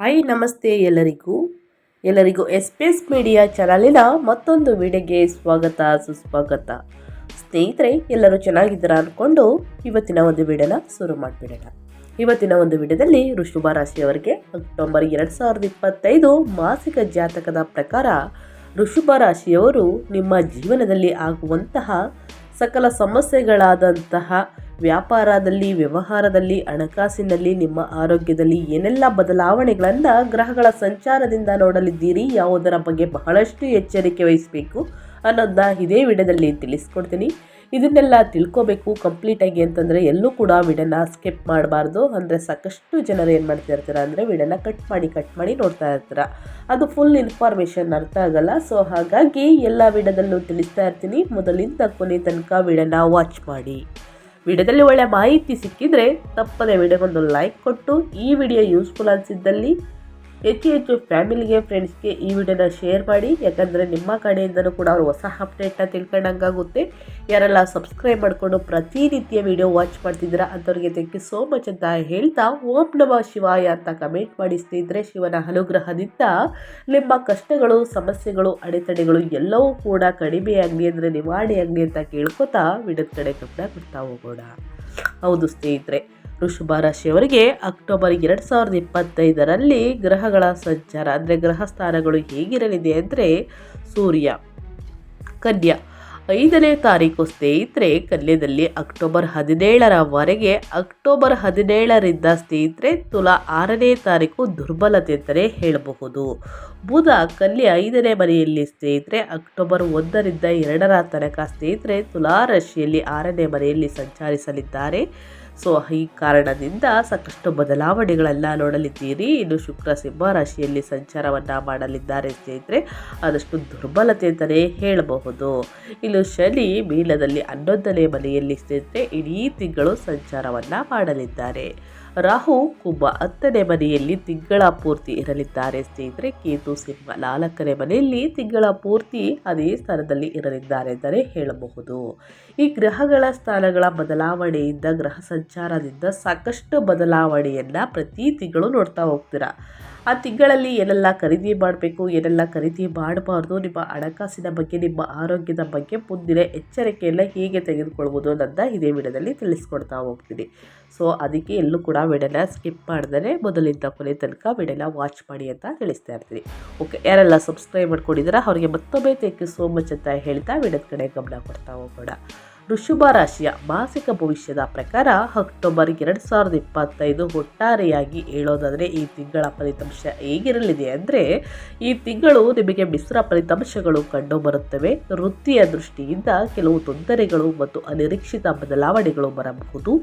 Hi ನಮಸ್ತೆ ಎಲ್ಲರಿಗೂ. ಎಲ್ಲರಿಗೂ ಎಸ್ ಪಿ ಎಸ್ ಮೀಡಿಯಾ ಚಾನಲಿನ ಮತ್ತೊಂದು ವಿಡಿಯೋಗೆ ಸ್ವಾಗತ, ಸುಸ್ವಾಗತ. ಸ್ನೇಹಿತರೆ, ಎಲ್ಲರೂ ಚೆನ್ನಾಗಿದ್ದೀರಾ ಅಂದ್ಕೊಂಡು ಇವತ್ತಿನ ಒಂದು ವಿಡಿಯೋನ ಶುರು ಮಾಡಿಬಿಡೋಣ. ಇವತ್ತಿನ ಒಂದು ವಿಡಿಯೋದಲ್ಲಿ ಋಷಭ ರಾಶಿಯವರಿಗೆ ಅಕ್ಟೋಬರ್ ಎರಡು ಸಾವಿರದ ಇಪ್ಪತ್ತೈದು ಮಾಸಿಕ ಜಾತಕದ ಪ್ರಕಾರ ಋಷಭ ರಾಶಿಯವರು ನಿಮ್ಮ ಜೀವನದಲ್ಲಿ ಆಗುವಂತಹ ಸಕಲ ಸಮಸ್ಯೆಗಳಾದಂತಹ ವ್ಯಾಪಾರದಲ್ಲಿ, ವ್ಯವಹಾರದಲ್ಲಿ, ಹಣಕಾಸಿನಲ್ಲಿ, ನಿಮ್ಮ ಆರೋಗ್ಯದಲ್ಲಿ ಏನೆಲ್ಲ ಬದಲಾವಣೆಗಳನ್ನು ಗ್ರಹಗಳ ಸಂಚಾರದಿಂದ ನೋಡಲಿದ್ದೀರಿ ಯಾವುದರ ಬಗ್ಗೆ ಬಹಳಷ್ಟು ಎಚ್ಚರಿಕೆ ವಹಿಸಬೇಕು ಅನ್ನೋದನ್ನ ಇದೇ ವಿಡಿಯೋದಲ್ಲಿ ತಿಳಿಸ್ಕೊಡ್ತೀನಿ. ಇದನ್ನೆಲ್ಲ ತಿಳ್ಕೊಬೇಕು ಕಂಪ್ಲೀಟಾಗಿ ಅಂತಂದರೆ ಎಲ್ಲೂ ಕೂಡ ವಿಡಿಯೋನ ಸ್ಕಿಪ್ ಮಾಡಬಾರ್ದು. ಅಂದರೆ ಸಾಕಷ್ಟು ಜನರು ಏನು ಮಾಡ್ತಾ ಇರ್ತಾರೆ ಅಂದರೆ ವಿಡನ್ನ ಕಟ್ ಮಾಡಿ ಕಟ್ ಮಾಡಿ ನೋಡ್ತಾ ಇರ್ತಾರೆ. ಅದು ಫುಲ್ ಇನ್ಫಾರ್ಮೇಷನ್ ಅರ್ಥ ಆಗಲ್ಲ. ಸೊ ಹಾಗಾಗಿ ಎಲ್ಲ ವಿಡದಲ್ಲೂ ತಿಳಿಸ್ತಾ ಇರ್ತೀನಿ. ಮೊದಲಿಂದ ಕೊನೆ ತನಕ ವಿಡಿಯೋನ ವಾಚ್ ಮಾಡಿ. ವಿಡಿಯೋದಲ್ಲಿ ಒಳ್ಳೆಯ ಮಾಹಿತಿ ಸಿಕ್ಕಿದ್ರೆ ತಪ್ಪದೆ ವಿಡಿಯೋಗೊಂದು ಲೈಕ್ ಕೊಟ್ಟು ಈ ವಿಡಿಯೋ ಯೂಸ್ಫುಲ್ ಅನಿಸಿದ್ದಲ್ಲಿ ಹೆಚ್ಚು ಹೆಚ್ಚು ಫ್ಯಾಮಿಲಿಗೆ, ಫ್ರೆಂಡ್ಸ್ಗೆ ಈ ವಿಡಿಯೋನ ಶೇರ್ ಮಾಡಿ. ಯಾಕಂದರೆ ನಿಮ್ಮ ಕಡೆಯಿಂದಲೂ ಕೂಡ ಅವರು ಹೊಸ ಅಪ್ಡೇಟ್ನ ತಿಳ್ಕೊಂಡಂಗಾಗುತ್ತೆ. ಯಾರೆಲ್ಲ ಸಬ್ಸ್ಕ್ರೈಬ್ ಮಾಡಿಕೊಂಡು ಪ್ರತಿನಿತ್ಯ ವಿಡಿಯೋ ವಾಚ್ ಮಾಡ್ತಿದ್ದೀರಾ ಅಂಥವ್ರಿಗೆ ಥ್ಯಾಂಕ್ ಯು ಸೋ ಮಚ್ ಅಂತ ಹೇಳ್ತಾ ಓಂ ನಮ ಶಿವಾಯ ಅಂತ ಕಮೆಂಟ್ ಮಾಡಿ. ಸ್ನೇಹಿತರೆ, ಶಿವನ ಅನುಗ್ರಹದಿಂದ ನಿಮ್ಮ ಕಷ್ಟಗಳು, ಸಮಸ್ಯೆಗಳು, ಅಡೆತಡೆಗಳು ಎಲ್ಲವೂ ಕೂಡ ಕಡಿಮೆಯಾಗಲಿ ಅಂದರೆ ನಿವಾರಣೆಯಾಗಲಿ ಅಂತ ಕೇಳ್ಕೊತಾ ವಿಡಿಯೋದ ಕಡೆ ಗಮನ ಕೊಡ್ತಾ ಹೋಗೋಣ. ಹೌದು ಸ್ನೇಹಿತರೆ. ವೃಷಭ ರಾಶಿಯವರಿಗೆ ಅಕ್ಟೋಬರ್ ಎರಡು ಸಾವಿರದ ಇಪ್ಪತ್ತೈದರಲ್ಲಿ ಗ್ರಹಗಳ ಸಂಚಾರ, ಅಂದರೆ ಗ್ರಹ ಸ್ಥಾನಗಳು ಹೇಗಿರಲಿದೆ ಅಂದರೆ ಸೂರ್ಯ, ಕನ್ಯಾ. ಐದನೇ ತಾರೀಕು ಸ್ನೇಹಿತರೆ ಕನ್ಯದಲ್ಲಿ ಅಕ್ಟೋಬರ್ ಹದಿನೇಳರವರೆಗೆ ಅಕ್ಟೋಬರ್ ಹದಿನೇಳರಿಂದ ಸ್ನೇಹಿತರೆ, ತುಲಾ ಆರನೇ ತಾರೀಕು ದುರ್ಬಲತೆ ಅಂತಲೇ ಹೇಳಬಹುದು. ಬುಧ, ಕನ್ಯೆ ಐದನೇ ಮನೆಯಲ್ಲಿ ಸ್ನೇಹಿತರೆ, ಅಕ್ಟೋಬರ್ ಒಂದರಿಂದ ಎರಡರ ತನಕ ಸ್ನೇಹಿತರೆ, ತುಲಾ ರಾಶಿಯಲ್ಲಿ ಆರನೇ ಮನೆಯಲ್ಲಿ ಸಂಚರಿಸಲಿದ್ದಾರೆ. ಸೊ ಈ ಕಾರಣದಿಂದ ಸಾಕಷ್ಟು ಬದಲಾವಣೆಗಳೆಲ್ಲ ನೋಡಲಿದ್ದೀರಿ. ಇನ್ನು ಶುಕ್ರ ಸಿಂಹ ರಾಶಿಯಲ್ಲಿ ಸಂಚಾರವನ್ನು ಮಾಡಲಿದ್ದಾರೆ ಸ್ನೇಹಿತರೆ ಆದಷ್ಟು ದುರ್ಬಲತೆ ಅಂತಲೇ ಹೇಳಬಹುದು. ಇನ್ನು ಶನಿ ಮೀನದಲ್ಲಿ ಹನ್ನೊಂದನೇ ಮನೆಯಲ್ಲಿ ಸ್ನೇಹಿತರೆ, ಇಡೀ ತಿಂಗಳು ಸಂಚಾರವನ್ನು ಮಾಡಲಿದ್ದಾರೆ. ರಾಹು ಕುಂಭ ಹತ್ತನೇ ಮನೆಯಲ್ಲಿ ತಿಂಗಳ ಪೂರ್ತಿ ಇರಲಿದ್ದಾರೆ. ಸ್ನೇಹಿತರೆ, ಕೇತು ಸಿಂಹ ನಾಲ್ಕನೇ ಮನೆಯಲ್ಲಿ ತಿಂಗಳ ಪೂರ್ತಿ ಅದೇ ಸ್ಥಾನದಲ್ಲಿ ಇರಲಿದ್ದಾರೆ ಅಂತಲೇ ಹೇಳಬಹುದು. ಈ ಗ್ರಹಗಳ ಸ್ಥಾನಗಳ ಬದಲಾವಣೆಯಿಂದ, ಗ್ರಹ ಸಂಚಾರದಿಂದ ಸಾಕಷ್ಟು ಬದಲಾವಣೆಯನ್ನು ಪ್ರತಿ ತಿಂಗಳು ನೋಡ್ತಾ ಹೋಗ್ತೀರಾ? ಆ ತಿಂಗಳಲ್ಲಿ ಏನೆಲ್ಲ ಖರೀದಿ ಮಾಡಬೇಕು, ಏನೆಲ್ಲ ಖರೀದಿ ಮಾಡಬಾರ್ದು, ನಿಮ್ಮ ಹಣಕಾಸಿನ ಬಗ್ಗೆ, ನಿಮ್ಮ ಆರೋಗ್ಯದ ಬಗ್ಗೆ ಮುಂದಿನ ಎಚ್ಚರಿಕೆಯನ್ನು ಹೇಗೆ ತೆಗೆದುಕೊಳ್ಬೋದು ಅನ್ನೋದನ್ನ ಇದೇ ವಿಡಿಯೋದಲ್ಲಿ ತಿಳಿಸ್ಕೊಡ್ತಾ ಹೋಗ್ತೀನಿ. ಸೊ ಅದಕ್ಕೆ ಎಲ್ಲೂ ಕೂಡ ವಿಡಿಯೋನ ಸ್ಕಿಪ್ ಮಾಡಿದರೆ ಮೊದಲಿಂದ ಕೊನೆ ತನಕ ವಿಡಿಯೋನ ವಾಚ್ ಮಾಡಿ ಅಂತ ತಿಳಿಸ್ತಾ ಇರ್ತೀನಿ. ಓಕೆ ಯಾರೆಲ್ಲ ಸಬ್ಸ್ಕ್ರೈಬ್ ಮಾಡ್ಕೊಂಡಿದ್ದೀರಾ, ಅವರಿಗೆ ಮತ್ತೊಮ್ಮೆ ಥ್ಯಾಂಕ್ ಯು ಸೋ ಮಚ್ ಅಂತ ಹೇಳ್ತಾ ವಿಡಿಯೋದ ಕಡೆ ಗಮನ ಕೊಡ್ತಾ ಹೋಗೋಣ. ಋಷಭ ರಾಶಿಯ ಮಾಸಿಕ ಭವಿಷ್ಯದ ಪ್ರಕಾರ ಅಕ್ಟೋಬರ್ ಎರಡು ಸಾವಿರದ ಇಪ್ಪತ್ತೈದು ಒಟ್ಟಾರೆಯಾಗಿ ಹೇಳೋದಾದರೆ ಈ ತಿಂಗಳ ಫಲಿತಾಂಶ ಹೇಗಿರಲಿದೆ ಅಂದರೆ ಈ ತಿಂಗಳು ನಿಮಗೆ ಮಿಶ್ರ ಫಲಿತಾಂಶಗಳು ಕಂಡುಬರುತ್ತವೆ. ವೃತ್ತಿಯ ದೃಷ್ಟಿಯಿಂದ ಕೆಲವು ತೊಂದರೆಗಳು ಮತ್ತು ಅನಿರೀಕ್ಷಿತ ಬದಲಾವಣೆಗಳು ಬರಬಹುದು.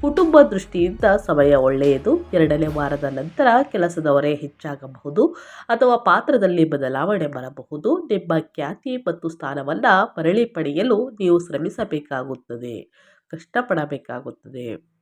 ಕುಟುಂಬ ದೃಷ್ಟಿಯಿಂದ ಸಮಯ ಒಳ್ಳೆಯದು. ಎರಡನೇ ವಾರದ ನಂತರ ಕೆಲಸದವರೇ ಹೆಚ್ಚಾಗಬಹುದು ಅಥವಾ ಪಾತ್ರದಲ್ಲಿ ಬದಲಾವಣೆ ಬರಬಹುದು. ನಿಮ್ಮ ಖ್ಯಾತಿ ಮತ್ತು ಸ್ಥಾನವನ್ನು ಮರಳಿ ಪಡೆಯಲು ನೀವು ಶ್ರಮಿಸಬೇಕು ಬೇಕಾಗುತ್ತದೆ ಕಷ್ಟಪಡಬೇಕಾಗುತ್ತದೆ.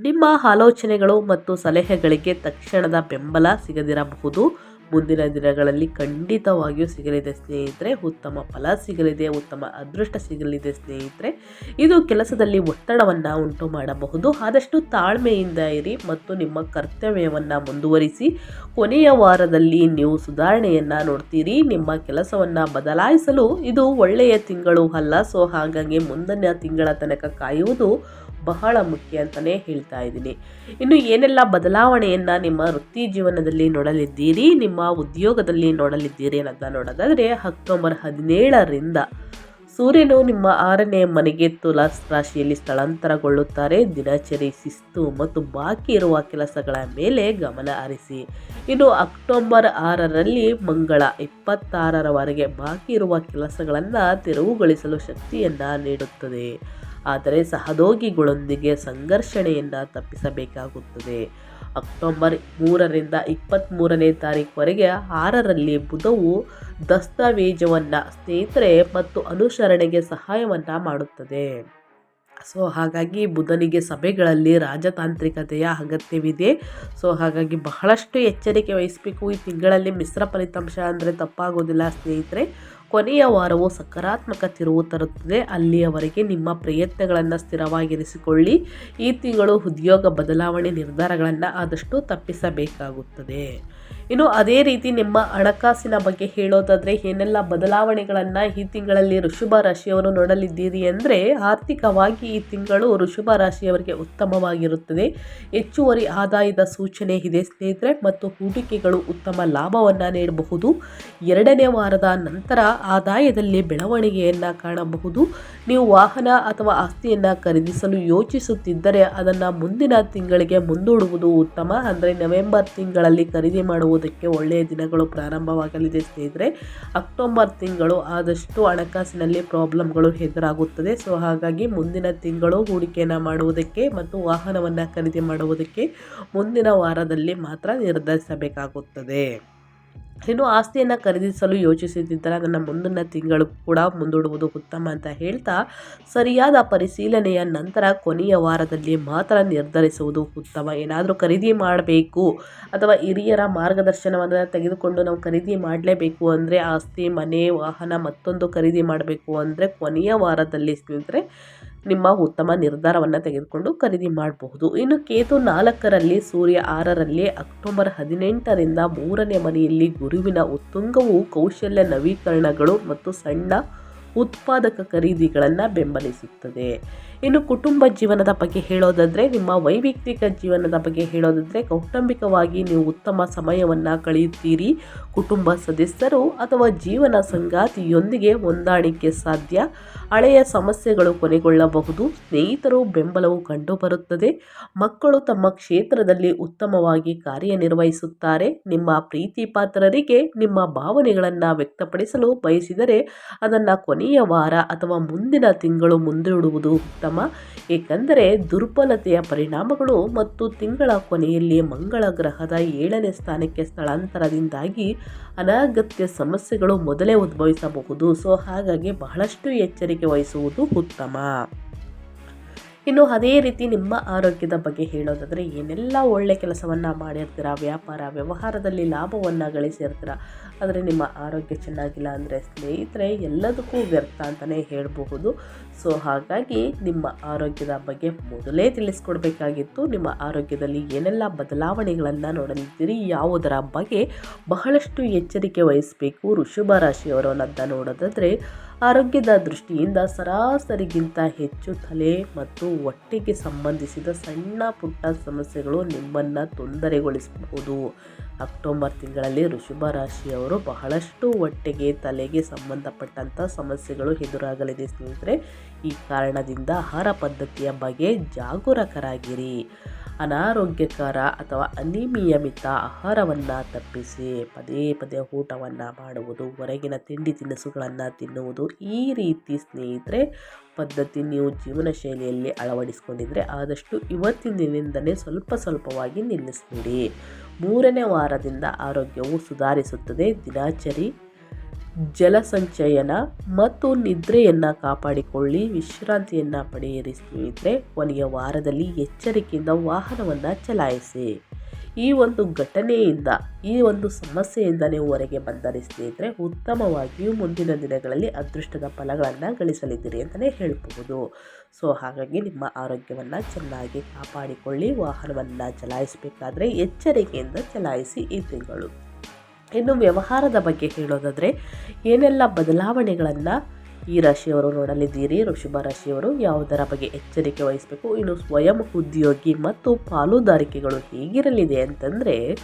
ನಿಮ್ಮ ಆಲೋಚನೆಗಳು ಮತ್ತು ಸಲಹೆಗಳಿಗೆ ತಕ್ಷಣದ ಬೆಂಬಲ ಸಿಗದಿರಬಹುದು. ಮುಂದಿನ ದಿನಗಳಲ್ಲಿ ಖಂಡಿತವಾಗಿಯೂ ಸಿಗಲಿದೆ ಸ್ನೇಹಿತರೆ. ಉತ್ತಮ ಫಲ ಸಿಗಲಿದೆ, ಉತ್ತಮ ಅದೃಷ್ಟ ಸಿಗಲಿದೆ ಸ್ನೇಹಿತರೆ. ಇದು ಕೆಲಸದಲ್ಲಿ ಒತ್ತಡವನ್ನು ಉಂಟು ಮಾಡಬಹುದು. ಆದಷ್ಟು ತಾಳ್ಮೆಯಿಂದ ಇರಿ ಮತ್ತು ನಿಮ್ಮ ಕರ್ತವ್ಯವನ್ನು ಮುಂದುವರಿಸಿ. ಕೊನೆಯ ವಾರದಲ್ಲಿ ನೀವು ಸುಧಾರಣೆಯನ್ನು ನೋಡ್ತೀರಿ. ನಿಮ್ಮ ಕೆಲಸವನ್ನು ಬದಲಾಯಿಸಲು ಇದು ಒಳ್ಳೆಯ ತಿಂಗಳು ಅಲ್ಲ. ಸೊ ಹಾಗಾಗಿ ಮುಂದಿನ ತಿಂಗಳ ತನಕ ಕಾಯುವುದು ಬಹಳ ಮುಖ್ಯ ಅಂತಲೇ ಹೇಳ್ತಾ ಇದ್ದೀನಿ. ಇನ್ನು ಏನೆಲ್ಲ ಬದಲಾವಣೆಯನ್ನು ನಿಮ್ಮ ವೃತ್ತಿ ಜೀವನದಲ್ಲಿ ನೋಡಲಿದ್ದೀರಿ, ನಿಮ್ಮ ಉದ್ಯೋಗದಲ್ಲಿ ನೋಡಲಿದ್ದೀರಿ ಅನ್ನೋದನ್ನ ನೋಡೋದಾದರೆ ಅಕ್ಟೋಬರ್ ಹದಿನೇಳರಿಂದ ಸೂರ್ಯನು ನಿಮ್ಮ ಆರನೇ ಮನೆಗೆ ತುಲಾಸ್ ರಾಶಿಯಲ್ಲಿ ಸ್ಥಳಾಂತರಗೊಳ್ಳುತ್ತಾರೆ. ದಿನಚರಿ ಶಿಸ್ತು ಮತ್ತು ಬಾಕಿ ಇರುವ ಕೆಲಸಗಳ ಮೇಲೆ ಗಮನ ಹರಿಸಿ. ಇನ್ನು ಅಕ್ಟೋಬರ್ ಆರರಲ್ಲಿ ಮಂಗಳ ಇಪ್ಪತ್ತಾರರವರೆಗೆ ಬಾಕಿ ಇರುವ ಕೆಲಸಗಳನ್ನು ತೆರವುಗೊಳಿಸಲು ಶಕ್ತಿಯನ್ನು ನೀಡುತ್ತದೆ. ಆದರೆ ಸಹದೋಗಿಗಳೊಂದಿಗೆ ಸಂಘರ್ಷಣೆಯನ್ನು ತಪ್ಪಿಸಬೇಕಾಗುತ್ತದೆ. ಅಕ್ಟೋಬರ್ ಮೂರರಿಂದ ಇಪ್ಪತ್ತ್ಮೂರನೇ ತಾರೀಕುವರೆಗೆ ಆರರಲ್ಲಿ ಬುಧವು ದಸ್ತಾವೇಜವನ್ನು ಸ್ನೇಹಿತರೆ ಮತ್ತು ಅನುಸರಣೆಗೆ ಸಹಾಯವನ್ನು ಮಾಡುತ್ತದೆ. ಸೊ, ಹಾಗಾಗಿ ಬುಧನಿಗೆ ಸಭೆಗಳಲ್ಲಿ ರಾಜತಾಂತ್ರಿಕತೆಯ ಅಗತ್ಯವಿದೆ. ಸೊ, ಹಾಗಾಗಿ ಬಹಳಷ್ಟು ಎಚ್ಚರಿಕೆ ವಹಿಸಬೇಕು. ಈ ತಿಂಗಳಲ್ಲಿ ಮಿಶ್ರ ಫಲಿತಾಂಶ ಅಂದರೆ ತಪ್ಪಾಗೋದಿಲ್ಲ ಸ್ನೇಹಿತರೆ. ಕೊನೆಯ ವಾರವು ಸಕಾರಾತ್ಮಕ ತಿರುವು ತರುತ್ತದೆ. ಅಲ್ಲಿಯವರೆಗೆ ನಿಮ್ಮ ಪ್ರಯತ್ನಗಳನ್ನು ಸ್ಥಿರವಾಗಿರಿಸಿಕೊಳ್ಳಿ. ಈ ತಿಂಗಳು ಉದ್ಯೋಗ ಬದಲಾವಣೆ ನಿರ್ಧಾರಗಳನ್ನು ಆದಷ್ಟು ತಪ್ಪಿಸಬೇಕಾಗುತ್ತದೆ. ಇನ್ನು ಅದೇ ರೀತಿ ನಿಮ್ಮ ಹಣಕಾಸಿನ ಬಗ್ಗೆ ಹೇಳೋದಾದರೆ ಏನೆಲ್ಲ ಬದಲಾವಣೆಗಳನ್ನು ಈ ತಿಂಗಳಲ್ಲಿ ಋಷಭ ರಾಶಿಯವರು ನೋಡಲಿದ್ದೀರಿ ಅಂದರೆ ಆರ್ಥಿಕವಾಗಿ ಈ ತಿಂಗಳು ಋಷಭ ರಾಶಿಯವರಿಗೆ ಉತ್ತಮವಾಗಿರುತ್ತದೆ. ಹೆಚ್ಚುವರಿ ಆದಾಯದ ಸೂಚನೆ ಇದೆ ಸ್ನೇಹಿತರೆ, ಮತ್ತು ಹೂಡಿಕೆಗಳು ಉತ್ತಮ ಲಾಭವನ್ನು ನೀಡಬಹುದು. ಎರಡನೇ ವಾರದ ನಂತರ ಆದಾಯದಲ್ಲಿ ಬೆಳವಣಿಗೆಯನ್ನು ಕಾಣಬಹುದು. ನೀವು ವಾಹನ ಅಥವಾ ಆಸ್ತಿಯನ್ನು ಖರೀದಿಸಲು ಯೋಚಿಸುತ್ತಿದ್ದರೆ ಅದನ್ನು ಮುಂದಿನ ತಿಂಗಳಿಗೆ ಮುಂದೂಡುವುದು ಉತ್ತಮ. ಅಂದರೆ ನವೆಂಬರ್ ತಿಂಗಳಲ್ಲಿ ಖರೀದಿ ಮಾಡುವುದಕ್ಕೆ ಒಳ್ಳೆಯ ದಿನಗಳು ಪ್ರಾರಂಭವಾಗಲಿದೆ ಸ್ನೇಹಿತರೆ. ಅಕ್ಟೋಬರ್ ತಿಂಗಳು ಆದಷ್ಟು ಹಣಕಾಸಿನಲ್ಲಿ ಪ್ರಾಬ್ಲಮ್ಗಳು ಎದುರಾಗುತ್ತದೆ. ಸೊ, ಹಾಗಾಗಿ ಮುಂದಿನ ತಿಂಗಳು ಹೂಡಿಕೆಯನ್ನು ಮಾಡುವುದಕ್ಕೆ ಮತ್ತು ವಾಹನವನ್ನು ಖರೀದಿ ಮಾಡುವುದಕ್ಕೆ ಮುಂದಿನ ವಾರದಲ್ಲಿ ಮಾತ್ರ ನಿರ್ಧರಿಸಬೇಕಾಗುತ್ತದೆ. ಇನ್ನು ಆಸ್ತಿಯನ್ನು ಖರೀದಿಸಲು ಯೋಚಿಸುತ್ತಿದ್ದರೆ ಅದನ್ನು ಮುಂದಿನ ತಿಂಗಳು ಕೂಡ ಮುಂದೂಡುವುದು ಉತ್ತಮ ಅಂತ ಹೇಳ್ತಾ ಸರಿಯಾದ ಪರಿಶೀಲನೆಯ ನಂತರ ಕೊನೆಯ ವಾರದಲ್ಲಿ ಮಾತ್ರ ನಿರ್ಧರಿಸುವುದು ಉತ್ತಮ. ಏನಾದರೂ ಖರೀದಿ ಮಾಡಬೇಕು ಅಥವಾ ಹಿರಿಯರ ಮಾರ್ಗದರ್ಶನವನ್ನು ತೆಗೆದುಕೊಂಡು ನಾವು ಖರೀದಿ ಮಾಡಲೇಬೇಕು ಅಂದರೆ ಆಸ್ತಿ, ಮನೆ, ವಾಹನ ಮತ್ತೊಂದು ಖರೀದಿ ಮಾಡಬೇಕು ಅಂದರೆ ಕೊನೆಯ ವಾರದಲ್ಲಿ ಸ್ನೇಹಿತರೆ ನಿಮ್ಮ ಉತ್ತಮ ನಿರ್ಧಾರವನ್ನು ತೆಗೆದುಕೊಂಡು ಖರೀದಿ ಮಾಡಬಹುದು. ಇನ್ನು ಕೇತು ನಾಲ್ಕರಲ್ಲಿ ಸೂರ್ಯ ಆರರಲ್ಲಿ ಅಕ್ಟೋಬರ್ ಹದಿನೆಂಟರಿಂದ ಮೂರನೇ ಮನೆಯಲ್ಲಿ ಗುರುವಿನ ಉತ್ತುಂಗವು ಕೌಶಲ್ಯ ನವೀಕರಣಗಳು ಮತ್ತು ಸಣ್ಣ ಉತ್ಪಾದಕ ಖರೀದಿಗಳನ್ನು ಬೆಂಬಲಿಸುತ್ತದೆ. ಇನ್ನು ಕುಟುಂಬ ಜೀವನದ ಬಗ್ಗೆ ಹೇಳೋದಾದರೆ, ನಿಮ್ಮ ವೈಯಕ್ತಿಕ ಜೀವನದ ಬಗ್ಗೆ ಹೇಳೋದಾದರೆ, ಕೌಟುಂಬಿಕವಾಗಿ ನೀವು ಉತ್ತಮ ಸಮಯವನ್ನು ಕಳೆಯುತ್ತೀರಿ. ಕುಟುಂಬ ಸದಸ್ಯರು ಅಥವಾ ಜೀವನ ಸಂಗಾತಿಯೊಂದಿಗೆ ಹೊಂದಾಣಿಕೆ ಸಾಧ್ಯ. ಹಳೆಯ ಸಮಸ್ಯೆಗಳು ಕೊನೆಗೊಳ್ಳಬಹುದು. ಸ್ನೇಹಿತರು ಬೆಂಬಲವು ಕಂಡುಬರುತ್ತದೆ. ಮಕ್ಕಳು ತಮ್ಮ ಕ್ಷೇತ್ರದಲ್ಲಿ ಉತ್ತಮವಾಗಿ ಕಾರ್ಯನಿರ್ವಹಿಸುತ್ತಾರೆ. ನಿಮ್ಮ ಪ್ರೀತಿ ಪಾತ್ರರಿಗೆ ನಿಮ್ಮ ಭಾವನೆಗಳನ್ನು ವ್ಯಕ್ತಪಡಿಸಲು ಬಯಸಿದರೆ, ಅದನ್ನು ಕೊನೆಯ ವಾರ ಅಥವಾ ಮುಂದಿನ ತಿಂಗಳು ಮುಂದೂಡುವುದು ಉತ್ತಮ. ಏಕೆಂದರೆ ದುರ್ಬಲತೆಯ ಪರಿಣಾಮಗಳು ಮತ್ತು ತಿಂಗಳ ಕೊನೆಯಲ್ಲಿ ಮಂಗಳ ಗ್ರಹದ ಏಳನೇ ಸ್ಥಾನಕ್ಕೆ ಸ್ಥಳಾಂತರದಿಂದಾಗಿ ಅನಾಗತ್ಯ ಸಮಸ್ಯೆಗಳು ಮೊದಲೇ ಉದ್ಭವಿಸಬಹುದು. ಸೊ, ಹಾಗಾಗಿ ಬಹಳಷ್ಟು ಎಚ್ಚರಿಕೆ ವಹಿಸುವುದು ಉತ್ತಮ. ಇನ್ನು ಅದೇ ರೀತಿ ನಿಮ್ಮ ಆರೋಗ್ಯದ ಬಗ್ಗೆ ಹೇಳೋದಾದರೆ ಏನೆಲ್ಲ ಒಳ್ಳೆ ಕೆಲಸವನ್ನು ಮಾಡಿರ್ತೀರ? ವ್ಯಾಪಾರ, ವ್ಯವಹಾರದಲ್ಲಿ ಲಾಭವನ್ನು ಗಳಿಸಿರ್ತೀರ? ಆದರೆ ನಿಮ್ಮ ಆರೋಗ್ಯ ಚೆನ್ನಾಗಿಲ್ಲ ಅಂದರೆ ಸ್ನೇಹಿತರೆ, ಎಲ್ಲದಕ್ಕೂ ವ್ಯರ್ಥ ಅಂತಲೇ ಹೇಳಬಹುದು. ಸೊ ಹಾಗಾಗಿ ನಿಮ್ಮ ಆರೋಗ್ಯದ ಬಗ್ಗೆ ಮೊದಲೇ ತಿಳಿಸ್ಕೊಡ್ಬೇಕಾಗಿತ್ತು. ನಿಮ್ಮ ಆರೋಗ್ಯದಲ್ಲಿ ಏನೆಲ್ಲ ಬದಲಾವಣೆಗಳನ್ನು ನೋಡಲಿದ್ದೀರಿ, ಯಾವುದರ ಬಗ್ಗೆ ಬಹಳಷ್ಟು ಎಚ್ಚರಿಕೆ ವಹಿಸಬೇಕು ಋಷಭ ರಾಶಿಯವರು ಅನ್ನೋದನ್ನ ನೋಡೋದಾದರೆ ಆರೋಗ್ಯದ ದೃಷ್ಟಿಯಿಂದ ಸರಾಸರಿಗಿಂತ ಹೆಚ್ಚು ತಲೆ ಮತ್ತು ಹೊಟ್ಟೆಗೆ ಸಂಬಂಧಿಸಿದ ಸಣ್ಣ ಪುಟ್ಟ ಸಮಸ್ಯೆಗಳು ನಿಮ್ಮನ್ನು ತೊಂದರೆಗೊಳಿಸಬಹುದು. ಅಕ್ಟೋಬರ್ ತಿಂಗಳಲ್ಲಿ ಋಷಭ ರಾಶಿಯವರು ಬಹಳಷ್ಟು ಹೊಟ್ಟೆಗೆ, ತಲೆಗೆ ಸಂಬಂಧಪಟ್ಟಂಥ ಸಮಸ್ಯೆಗಳು ಎದುರಾಗಲಿದೆ ಸ್ನೇಹಿತರೆ. ಈ ಕಾರಣದಿಂದ ಆಹಾರ ಪದ್ಧತಿಯ ಬಗ್ಗೆ ಜಾಗರೂಕರಾಗಿರಿ. ಅನಾರೋಗ್ಯಕರ ಅಥವಾ ಅನಿಮಿಯಮಿತ ಆಹಾರವನ್ನು ತಪ್ಪಿಸಿ ಪದೇ ಪದೇ ಊಟವನ್ನು ಮಾಡುವುದು, ಹೊರಗಿನ ತಿಂಡಿ ತಿನಿಸುಗಳನ್ನು ತಿನ್ನುವುದು ಈ ರೀತಿ ಸ್ನೇಹಿತರೆ, ಪದ್ಧತಿ ನೀವು ಜೀವನ ಶೈಲಿಯಲ್ಲಿ ಅಳವಡಿಸ್ಕೊಂಡಿದ್ರೆ ಆದಷ್ಟು ಇವತ್ತಿನ ದಿನದಿಂದಲೇ ಸ್ವಲ್ಪ ಸ್ವಲ್ಪವಾಗಿ ನಿಲ್ಲಿಸ್ಬಿಡಿ. ಮೂರನೇ ವಾರದಿಂದ ಆರೋಗ್ಯವು ಸುಧಾರಿಸುತ್ತದೆ. ದಿನಾಚರಿ ಜಲಸಂಚಯನ ಮತ್ತು ನಿದ್ರೆಯನ್ನು ಕಾಪಾಡಿಕೊಳ್ಳಿ. ವಿಶ್ರಾಂತಿಯನ್ನು ಪಡೆಯಿರಿ ಸ್ನೇಹಿತರೆ. ಕೊನೆಯ ವಾರದಲ್ಲಿ ಎಚ್ಚರಿಕೆಯಿಂದ ವಾಹನವನ್ನು ಚಲಾಯಿಸಿ. ಈ ಒಂದು ಘಟನೆಯಿಂದ, ಈ ಒಂದು ಸಮಸ್ಯೆಯಿಂದ ನೀವು ಹೊರಗೆ ಬಂದರೆ ಸ್ನೇಹಿತರೆ, ಉತ್ತಮವಾಗಿಯೂ ಮುಂದಿನ ದಿನಗಳಲ್ಲಿ ಅದೃಷ್ಟದ ಫಲಗಳನ್ನು ಗಳಿಸಲಿದ್ದೀರಿ ಅಂತಲೇ ಹೇಳಬಹುದು. ಸೊ, ಹಾಗಾಗಿ ನಿಮ್ಮ ಆರೋಗ್ಯವನ್ನು ಚೆನ್ನಾಗಿ ಕಾಪಾಡಿಕೊಳ್ಳಿ. ವಾಹನವನ್ನು ಚಲಾಯಿಸಬೇಕಾದ್ರೆ ಎಚ್ಚರಿಕೆಯಿಂದ ಚಲಾಯಿಸಿ ಈ ತಿಂಗಳು. ಇನ್ನು ವ್ಯವಹಾರದ ಬಗ್ಗೆ ಹೇಳೋದಾದರೆ, ಏನೆಲ್ಲ ಬದಲಾವಣೆಗಳನ್ನು ಈ ರಾಶಿಯವರು ನೋಡಲಿದ್ದೀರಿ? ಋಷಭ ರಾಶಿಯವರು ಯಾವುದರ ಬಗ್ಗೆ ಎಚ್ಚರಿಕೆ ವಹಿಸಬೇಕು? ಇನ್ನು ಸ್ವಯಂ ಉದ್ಯೋಗಿ ಮತ್ತು ಪಾಲುದಾರಿಕೆಗಳು ಹೇಗಿರಲಿದೆ ಅಂತಂದರೆ,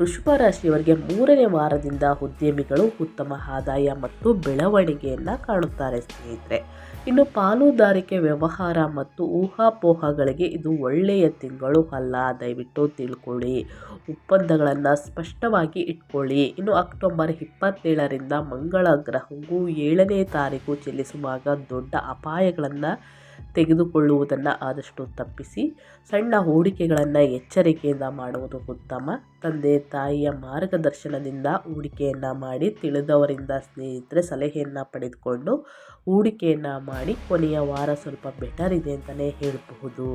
ವೃಷಭ ರಾಶಿಯವರಿಗೆ ಮೂರನೇ ವಾರದಿಂದ ಉದ್ಯಮಿಗಳು ಉತ್ತಮ ಆದಾಯ ಮತ್ತು ಬೆಳವಣಿಗೆಯನ್ನು ಕಾಣುತ್ತಾರೆ ಸ್ನೇಹಿತರೆ. ಇನ್ನು ಪಾಲುದಾರಿಕೆ ವ್ಯವಹಾರ ಮತ್ತು ಊಹಾಪೋಹಗಳಿಗೆ ಇದು ಒಳ್ಳೆಯ ತಿಂಗಳು ಅಲ್ಲ. ದಯವಿಟ್ಟು ತಿಳ್ಕೊಳ್ಳಿ. ಒಪ್ಪಂದಗಳನ್ನು ಸ್ಪಷ್ಟವಾಗಿ ಇಟ್ಕೊಳ್ಳಿ. ಇನ್ನು ಅಕ್ಟೋಬರ್ ಇಪ್ಪತ್ತೇಳರಿಂದ ಮಂಗಳ ಗ್ರಹವು ಏಳನೇ ತಾರೀಕು ಚಲಿಸುವಾಗ ದೊಡ್ಡ ಅಪಾಯಗಳನ್ನು ತೆಗೆದುಕೊಳ್ಳುವುದನ್ನು ಆದಷ್ಟು ತಪ್ಪಿಸಿ ಸಣ್ಣ ಹೂಡಿಕೆಗಳನ್ನು ಎಚ್ಚರಿಕೆಯಿಂದ ಮಾಡುವುದು ಉತ್ತಮ. ತಂದೆ, ತಾಯಿಯ ಮಾರ್ಗದರ್ಶನದಿಂದ ಹೂಡಿಕೆಯನ್ನು ಮಾಡಿ ತಿಳಿದವರಿಂದ ಸ್ನೇಹಿತರೆ ಸಲಹೆಯನ್ನು ಪಡೆದುಕೊಂಡು ಹೂಡಿಕೆಯನ್ನು ಮಾಡಿ ಕೊನೆಯ ವಾರ ಸ್ವಲ್ಪ ಬೆಟರ್ ಇದೆ ಅಂತಲೇ ಹೇಳಬಹುದು.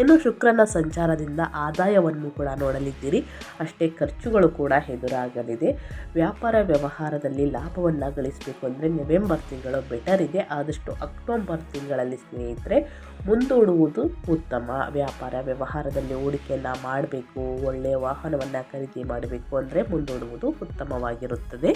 ಇನ್ನು ಶುಕ್ರನ ಸಂಚಾರದಿಂದ ಆದಾಯವನ್ನು ಕೂಡ ನೋಡಲಿದ್ದೀರಿ. ಅಷ್ಟೇ ಖರ್ಚುಗಳು ಕೂಡ ಎದುರಾಗಲಿದೆ. ವ್ಯಾಪಾರ ವ್ಯವಹಾರದಲ್ಲಿ ಲಾಭವನ್ನು ಗಳಿಸಬೇಕು ಅಂದರೆ ನವೆಂಬರ್ ತಿಂಗಳು ಬೆಟರ್ ಇದೆ. ಆದಷ್ಟು ಅಕ್ಟೋಬರ್ ತಿಂಗಳಲ್ಲಿ ಸ್ನೇಹಿತರೆ, ಮುಂದೂಡುವುದು ಉತ್ತಮ. ವ್ಯಾಪಾರ ವ್ಯವಹಾರದಲ್ಲಿ ಹೂಡಿಕೆಯನ್ನು ಮಾಡಬೇಕು ಒಳ್ಳೆಯ ವಾಹನವನ್ನು ಖರೀದಿ ಮಾಡಬೇಕು ಅಂದರೆ ಮುಂದೂಡುವುದು ಉತ್ತಮವಾಗಿರುತ್ತದೆ.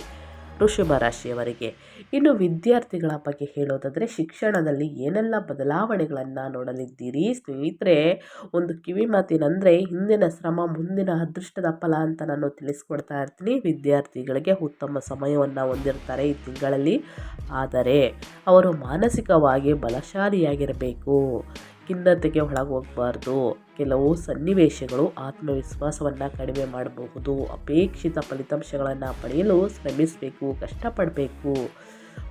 ವೃಷಭ ರಾಶಿಯವರಿಗೆ. ಇನ್ನು ವಿದ್ಯಾರ್ಥಿಗಳ ಬಗ್ಗೆ ಹೇಳೋದಾದರೆ, ಶಿಕ್ಷಣದಲ್ಲಿ ಏನೆಲ್ಲ ಬದಲಾವಣೆಗಳನ್ನು ನೋಡಲಿದ್ದೀರಿ? ಸ್ನೇಹಿತರೆ, ಒಂದು ಕಿವಿ ಮಾತಿನಂದರೆ, ಹಿಂದಿನ ಶ್ರಮ ಮುಂದಿನ ಅದೃಷ್ಟದ ಫಲ ಅಂತ ನಾನು ತಿಳಿಸ್ಕೊಡ್ತಾ ಇರ್ತೀನಿ. ವಿದ್ಯಾರ್ಥಿಗಳಿಗೆ ಉತ್ತಮ ಸಮಯವನ್ನು ಹೊಂದಿರ್ತಾರೆ ಈ ತಿಂಗಳಲ್ಲಿ. ಆದರೆ, ಅವರು ಮಾನಸಿಕವಾಗಿ ಬಲಶಾಲಿಯಾಗಿರಬೇಕು. ಖಿನ್ನತೆಗೆ ಒಳಗೋಗಬಾರ್ದು. ಕೆಲವು ಸನ್ನಿವೇಶಗಳು ಆತ್ಮವಿಶ್ವಾಸವನ್ನು ಕಡಿಮೆ ಮಾಡಬಹುದು. ಅಪೇಕ್ಷಿತ ಫಲಿತಾಂಶಗಳನ್ನು ಪಡೆಯಲು ಶ್ರಮಿಸಬೇಕು, ಕಷ್ಟಪಡಬೇಕು.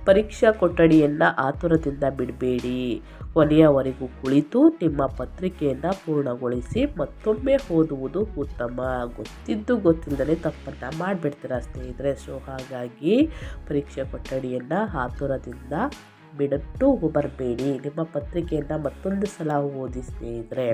ಪರೀಕ್ಷಾ ಕೊಠಡಿಯನ್ನು ಆತುರದಿಂದ ಬಿಡಬೇಡಿ. ಕೊನೆಯವರೆಗೂ ಕುಳಿತು ನಿಮ್ಮ ಪತ್ರಿಕೆಯನ್ನು ಪೂರ್ಣಗೊಳಿಸಿ ಮತ್ತೊಮ್ಮೆ ಓದುವುದು ಉತ್ತಮ. ಗೊತ್ತಿದ್ದು ಗೊತ್ತಿಲ್ಲದೇ ತಪ್ಪನ್ನು ಮಾಡಿಬಿಡ್ತೀರ ಸ್ನೇಹಿತರೆ. ಸೊ, ಹಾಗಾಗಿ ಪರೀಕ್ಷಾ ಕೊಠಡಿಯನ್ನು ಆತುರದಿಂದ ಬಿಡಟ್ಟು ಬರಬೇಡಿ ನಿಮ್ಮ ಪತ್ರಿಕೆಯನ್ನು ಮತ್ತೊಂದು ಸಲ ಓದಿ ಸ್ನೇಹಿತರೆ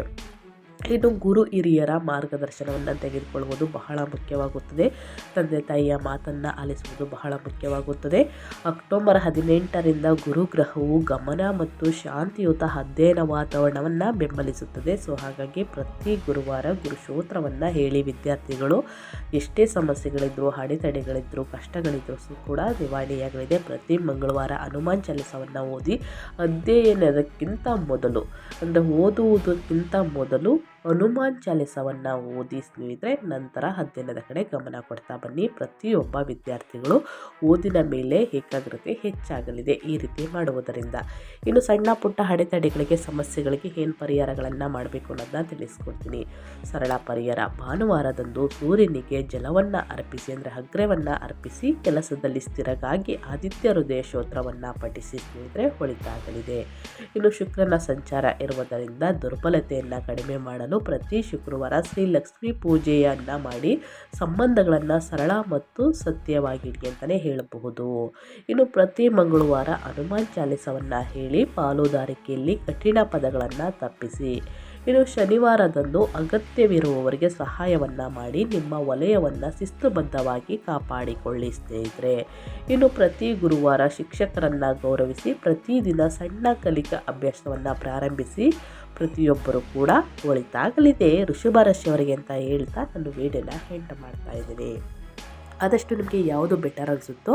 ಇನ್ನು ಗುರು ಹಿರಿಯರ ಮಾರ್ಗದರ್ಶನವನ್ನು ತೆಗೆದುಕೊಳ್ಳುವುದು ಬಹಳ ಮುಖ್ಯವಾಗುತ್ತದೆ. ತಂದೆ ತಾಯಿಯ ಮಾತನ್ನು ಆಲಿಸುವುದು ಬಹಳ ಮುಖ್ಯವಾಗುತ್ತದೆ. ಅಕ್ಟೋಬರ್ ಹದಿನೆಂಟರಿಂದ ಗುರುಗ್ರಹವು ಗಮನ ಮತ್ತು ಶಾಂತಿಯುತ ಅಧ್ಯಯನ ವಾತಾವರಣವನ್ನು ಬೆಂಬಲಿಸುತ್ತದೆ. ಸೊ, ಹಾಗಾಗಿ ಪ್ರತಿ ಗುರುವಾರ ಗುರುಶೋತ್ರವನ್ನು ಹೇಳಿ ವಿದ್ಯಾರ್ಥಿಗಳು ಎಷ್ಟೇ ಸಮಸ್ಯೆಗಳಿದ್ದರೂ ಅಡೆತಡೆಗಳಿದ್ದರೂ ಕಷ್ಟಗಳಿದ್ದರೂ ಕೂಡ ನಿವಾರಣೆಯಾಗಲಿದೆ ಪ್ರತಿ ಮಂಗಳವಾರ ಹನುಮಾನ್ ಚಾಲಿಸವನ್ನು ಓದಿ ಅಧ್ಯಯನದಕ್ಕಿಂತ ಮೊದಲು, ಅಂದರೆ ಓದುವುದಕ್ಕಿಂತ ಮೊದಲು ಹನುಮಾನ್ ಚಾಲಿಸವನ್ನು ಓದಿ ಸ್ನೇಹಿತರೆ, ನಂತರ ಅಧ್ಯಯನದ ಕಡೆ ಗಮನ ಕೊಡ್ತಾ ಬನ್ನಿ. ಪ್ರತಿಯೊಬ್ಬ ವಿದ್ಯಾರ್ಥಿಗಳು ಓದಿನ ಮೇಲೆ ಏಕಾಗ್ರತೆ ಹೆಚ್ಚಾಗಲಿದೆ ಈ ರೀತಿ ಮಾಡುವುದರಿಂದ. ಇನ್ನು ಸಣ್ಣ ಪುಟ್ಟ ಅಡೆತಡೆಗಳಿಗೆ, ಸಮಸ್ಯೆಗಳಿಗೆ ಏನು ಪರಿಹಾರಗಳನ್ನು ಮಾಡಬೇಕು ಅನ್ನೋದನ್ನ ತಿಳಿಸ್ಕೊಡ್ತೀನಿ. ಸರಳ ಪರಿಹಾರ, ಭಾನುವಾರದಂದು ಸೂರ್ಯನಿಗೆ ಜಲವನ್ನು ಅರ್ಪಿಸಿ, ಅಂದರೆ ಅಗ್ರವನ್ನು ಅರ್ಪಿಸಿ, ಕೆಲಸದಲ್ಲಿ ಸ್ಥಿರಗಾಗಿ ಆದಿತ್ಯ ಹೃದಯ ಶ್ರೋತ್ರವನ್ನು ಪಠಿಸಿ ಸ್ನೇಹಿತರೆ ಒಳಿತಾಗಲಿದೆ ಇನ್ನು ಶುಕ್ರನ ಸಂಚಾರ ಇರುವುದರಿಂದ ದುರ್ಬಲತೆಯನ್ನು ಕಡಿಮೆ ಮಾಡಲು ಪ್ರತಿ ಶುಕ್ರವಾರ ಶ್ರೀ ಲಕ್ಷ್ಮೀ ಪೂಜೆಯನ್ನು ಮಾಡಿ ಸಂಬಂಧಗಳನ್ನು ಸರಳ ಮತ್ತು ಸತ್ಯವಾಗಿಡಿ ಅಂತಲೇ ಹೇಳಬಹುದು. ಇನ್ನು ಪ್ರತಿ ಮಂಗಳವಾರ ಹನುಮಾನ್ ಚಾಲಿಸವನ್ನು ಹೇಳಿ ಪಾಲುದಾರಿಕೆಯಲ್ಲಿ ಕಠಿಣ ಪದಗಳನ್ನು ತಪ್ಪಿಸಿ. ಇನ್ನು ಶನಿವಾರದಂದು ಅಗತ್ಯವಿರುವವರಿಗೆ ಸಹಾಯವನ್ನು ಮಾಡಿ ನಿಮ್ಮ ವಲಯವನ್ನು ಶಿಸ್ತುಬದ್ಧವಾಗಿ ಕಾಪಾಡಿಕೊಳ್ಳಿ ಸ್ನೇಹಿತರೆ. ಇನ್ನು ಪ್ರತಿ ಗುರುವಾರ ಶಿಕ್ಷಕರನ್ನು ಗೌರವಿಸಿ ಪ್ರತಿದಿನ ಸಣ್ಣ ಕಲಿಕಾ ಅಭ್ಯಾಸವನ್ನು ಪ್ರಾರಂಭಿಸಿ ಪ್ರತಿಯೊಬ್ಬರು ಕೂಡ ಒಳಿತಾಗಲಿದೆ. ಋಷಭ ರಾಶಿಯವರಿಗೆ ಅಂತ ಹೇಳ್ತಾ ನಾನು ವೀಡಿಯೋನ ಹೆಂಡ್ ಮಾಡ್ತಾ ಇದ್ದೀನಿ. ಆದಷ್ಟು ನಿಮಗೆ ಯಾವುದು ಬೆಟರ್ ಅನಿಸುತ್ತೋ,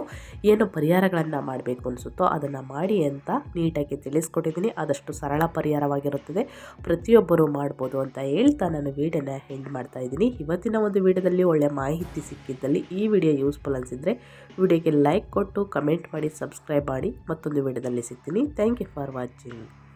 ಏನು ಪರಿಹಾರಗಳನ್ನು ಮಾಡಬೇಕು ಅನಿಸುತ್ತೋ ಅದನ್ನು ಮಾಡಿ ಅಂತ ನೀಟಾಗಿ ತಿಳಿಸ್ಕೊಟ್ಟಿದ್ದೀನಿ. ಆದಷ್ಟು ಸರಳ ಪರಿಹಾರವಾಗಿರುತ್ತದೆ. ಪ್ರತಿಯೊಬ್ಬರು ಮಾಡ್ಬೋದು ಅಂತ ಹೇಳ್ತಾ ನಾನು ವೀಡಿಯೋನ ಹೆಂಡ್ ಮಾಡ್ತಾ ಇದ್ದೀನಿ. ಇವತ್ತಿನ ಒಂದು ವೀಡಿಯೋದಲ್ಲಿ ಒಳ್ಳೆಯ ಮಾಹಿತಿ ಸಿಕ್ಕಿದ್ದಲ್ಲಿ ಈ ವಿಡಿಯೋ ಯೂಸ್ಫುಲ್ ಅನಿಸಿದರೆ ವಿಡಿಯೋಗೆ ಲೈಕ್ ಕೊಟ್ಟು ಕಮೆಂಟ್ ಮಾಡಿ ಸಬ್ಸ್ಕ್ರೈಬ್ ಮಾಡಿ ಮತ್ತೊಂದು ವಿಡಿಯೋದಲ್ಲಿ ಸಿಗ್ತೀನಿ. Thank you for watching